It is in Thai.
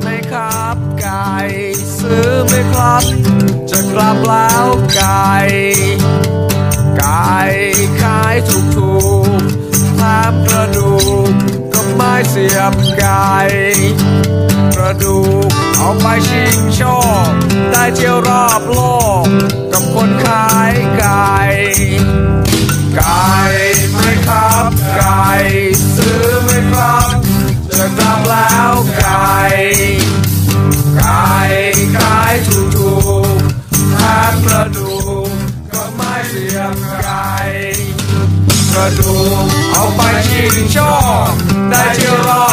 ไหมครับไก่ซื้อไหมครับ จะกลับแล้วไก่ไก่ขายถูกถูกแถมกระดูกก็ไม่เสียบไก่กระดูกเอาไปชิงชอบได้เที่ยวรอบโลกกับคนขายไก่ไก่ไหมครับไก่ซื้อไหมครับจะกลับแล้วไก่ ก่กระดูกเอาไปชิงโชคได้เชื่อวรา